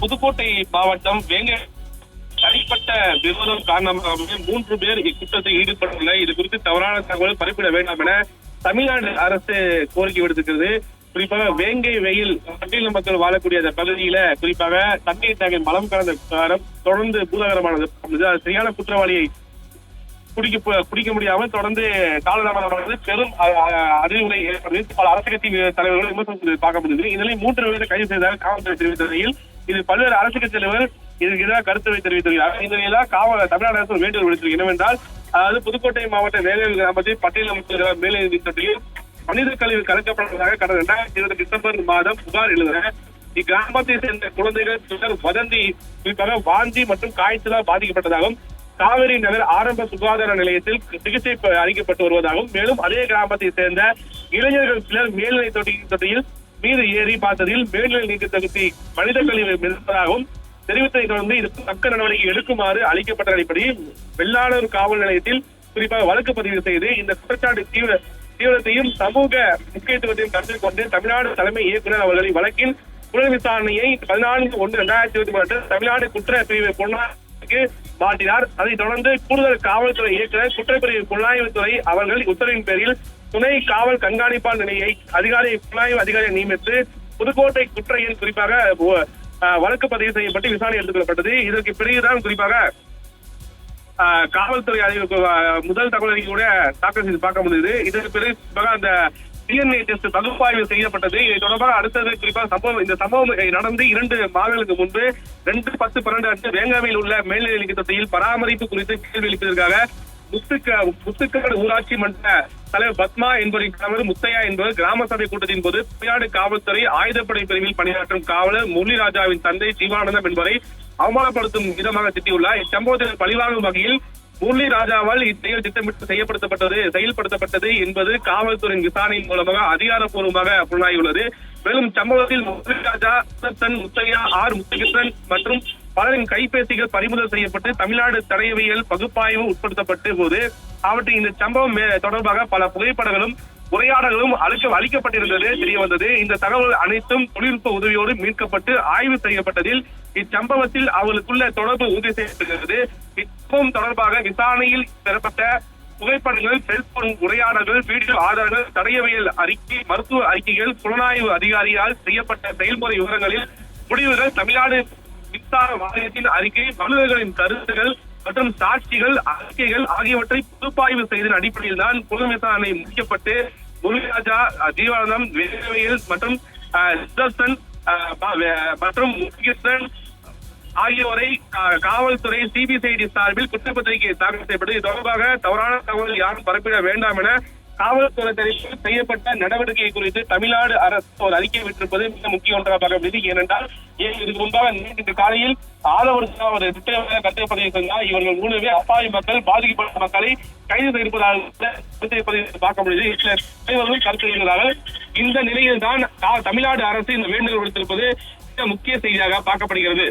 புதுக்கோட்டை மாவட்டம் வேங்க தனிப்பட்ட விரோதம் காரணமாகவே மூன்று பேர் இக்குற்றத்தில் ஈடுபட்டுள்ள இது குறித்து தவறான தகவல் பரப்பிட வேண்டாம் என தமிழ்நாடு அரசு கோரிக்கை விடுத்திருக்கிறது. குறிப்பாக வேங்கை வெயில் பட்டியல் மக்கள் வாழக்கூடிய அந்த பகுதியில குறிப்பாக தண்ணீர் தேங்கி மலம் கலந்த காரம் தொடர்ந்து பூதாகரமானது. அது சரியான குற்றவாளியை குடிக்க குடிக்க முடியாமல் தொடர்ந்து காலதாமதமானது. பெரும் அறிவுரை ஏற்படுது பல அரசு கட்சி தலைவர்கள் விமர்சனம் பார்க்க முடியுது இதனை மூன்று பேரை கைது செய்ததாக காவல்துறை தெரிவித்த நிலையில் இது பல்வேறு அரசு கட்சி தலைவர் இதற்கு எதிராக கருத்துரை தெரிவித்திருக்கிறார். இந்த காவல் தமிழ்நாடு அரசு வேண்டுகோள் விடுத்திருக்கு என்னவென்றால் அதாவது புதுக்கோட்டை மாவட்ட வேலைகள் கிராமத்தில் பட்டியல் அமைச்சர் மேலே திட்டத்தில் மனித கழிவு கலக்கப்படுவதாக கடந்த இரண்டாயிரத்தி இருபது டிசம்பர் மாதம் புகார் எழுதின இக்கிராமத்தை சேர்ந்த குழந்தைகள் சிலர் வதந்தி குறிப்பாக வாந்தி மற்றும் காய்ச்சலால் பாதிக்கப்பட்டதாகவும் காவிரி நகர் ஆரம்ப சுகாதார நிலையத்தில் சிகிச்சை அளிக்கப்பட்டு வருவதாகவும் மேலும் அதே கிராமத்தை சேர்ந்த இளைஞர்கள் சிலர் மேல்நிலை தொட்டி தொட்டியில் மீது ஏறி பார்த்ததில் மேல்நிலை நீக்க தகுதி மனித கழிவு மிதப்பதாகவும் தெரிவித்ததை தொடர்ந்து இதுக்கு தக்க நடவடிக்கை எடுக்குமாறு அளிக்கப்பட்ட அடிப்படி வெள்ளாளூர் காவல் நிலையத்தில் குறிப்பாக வழக்கு பதிவு செய்து இந்த குற்றச்சாட்டு தீவிர தீவிரத்தையும் சமூக முக்கியத்துவத்தையும் கருத்தில் கொண்டு தமிழ்நாடு தலைமை இயக்குநர் அவர்களின் வழக்கின் புலன் விசாரணையை பதினான்கு ஒன்று இரண்டாயிரத்தி இருபத்தி மூன்று தமிழ்நாடு குற்ற பிரிவு புலனாய்வுக்கு மாற்றினார். அதைத் தொடர்ந்து கூடுதல் காவல்துறை இயக்குநர் குற்றப்பிரிவு புலனாய்வுத்துறை அவர்கள் உத்தரவின் பேரில் துணை காவல் கண்காணிப்பாளர் நிலையை அதிகாரி புலனாய்வு அதிகாரியை நியமித்து புதுக்கோட்டை குற்ற எண் குறிப்பாக வழக்கு பதிவு செய்யப்பட்டு விசாரணை எடுத்துக் கொள்ளப்பட்டது. இதற்கு பிறகுதான் குறிப்பாக ஆஹ் காவல்துறை அறிவிப்பு முதல் தகவல் கூட தாக்கல் செய்து பார்க்க முடியுது இதற்கு பிறகு குறிப்பாக அந்த டிஎன்ஏ டெஸ்ட் பகுப்பாய்வு செய்யப்பட்டது. இதை தொடர்பாக அடுத்தது குறிப்பாக சம்பவம் இந்த சம்பவம் நடந்து இரண்டு மாதங்களுக்கு முன்பு ரெண்டு பத்து பன்னெண்டு அன்று வேங்காவில் உள்ள மேல்நிலை தொட்டியில் பராமரிப்பு குறித்து கேள்வி எழுப்பியதற்காக முத்துக்க முத்துக்காடு ஊராட்சி மன்ற தலைவர் பத்மா என்பவரின் கணவர் முத்தையா என்பவர் கிராம சபை கூட்டத்தின் போது தமிழ்நாடு காவல்துறை ஆயுதப்படை பிரிவில் பணியாற்றும் காவலர் முரளிராஜாவின் தந்தை ஜீவானந்தம் என்பவரை அவமானப்படுத்தும் விதமாக திட்டியுள்ளார். இச்சம்பவத்தில் பழிவாங்கும் வகையில் முரளி ராஜாவால் இச்செயல் திட்டமிட்டு செய்யப்படுத்தப்பட்டது செயல்படுத்தப்பட்டது என்பது காவல்துறையின் விசாரணையின் மூலமாக அதிகாரப்பூர்வமாக புலனாகியுள்ளது மேலும் சம்பவத்தில் முரளி ராஜா சுதர்சன் முத்தையா ஆர் முத்துகிருஷ்ணன் மற்றும் பலரின் கைபேசிகள் பறிமுதல் செய்யப்பட்டு தமிழ்நாடு தடையவியல் பகுப்பாய்வு உட்படுத்தப்பட்ட போது அவற்றின் இந்த சம்பவம் மே- தொடர்பாக பல புகைப்படங்களும் உரையாடல்களும் அளிக்க அளிக்கப்பட்டிருந்தது தெரிய வந்தது இந்த தகவல் அனைத்தும் தொழில்நுட்ப உதவியோடு மீட்கப்பட்டு ஆய்வு செய்யப்பட்டதில் இச்சம்பவத்தில் அவர்களுக்குள்ள தொடர்பு உறுதி செய்யப்படுகிறது இச்சம்பவம் தொடர்பாக விசாரணையில் பெறப்பட்ட புகைப்படங்கள் செல்போன் உரையாடல்கள் வீடியோ ஆதாரங்கள் தடையவியல் அறிக்கை மருத்துவ அறிக்கைகள் புலனாய்வு அதிகாரியால் செய்யப்பட்ட செயல்முறை விவரங்களில் முடிவுகள் தமிழ்நாடு மின்சார வாரியத்தின் அறிக்கை வல்லுநர்களின் கருத்துகள் மற்றும் சாட்சிகள் அறிக்கைகள் ஆகியவற்றை புதுப்பாய்வு செய்ததன் அடிப்படையில் தான் புலன் விசாரணை முடிக்கப்பட்டு முருகராஜா ஜீவானந்தம் வேகவியல் மற்றும் சுதர்சன் மற்றும் முருகேசன் ஆகியோரை காவல்துறை சிபிசிஐடி சார்பில் குற்றப்பத்திரிகை தாக்கல் செய்யப்பட்டு இது தொடர்பாக தவறான தகவல் யாரும் பரப்பிட வேண்டாம் என காவல்துறை தரப்பில் செய்யப்பட்ட நடவடிக்கை குறித்து தமிழ்நாடு அரசு ஒரு அறிக்கை விட்டிருப்பது மிக முக்கிய ஒன்றாக பார்க்க முடியுது ஏனென்றால் ஏன் இதுக்கு முன்பாக நேற்று காலையில் ஆலவரசா ஒரு திட்டமாக கட்டுப்பதிவு இவர்கள் மூணு அப்பாவி மக்கள் பாதிக்கப்பட்ட மக்களை கைது செய்திருப்பதாக பார்க்க முடியுது. சில தலைவர்களும் கருத்து தெரிவித்ததாக இந்த நிலையில் தான் தமிழ்நாடு அரசு இந்த வேண்டுகோள் விடுத்திருப்பது மிக முக்கிய செய்தியாக பார்க்கப்படுகிறது.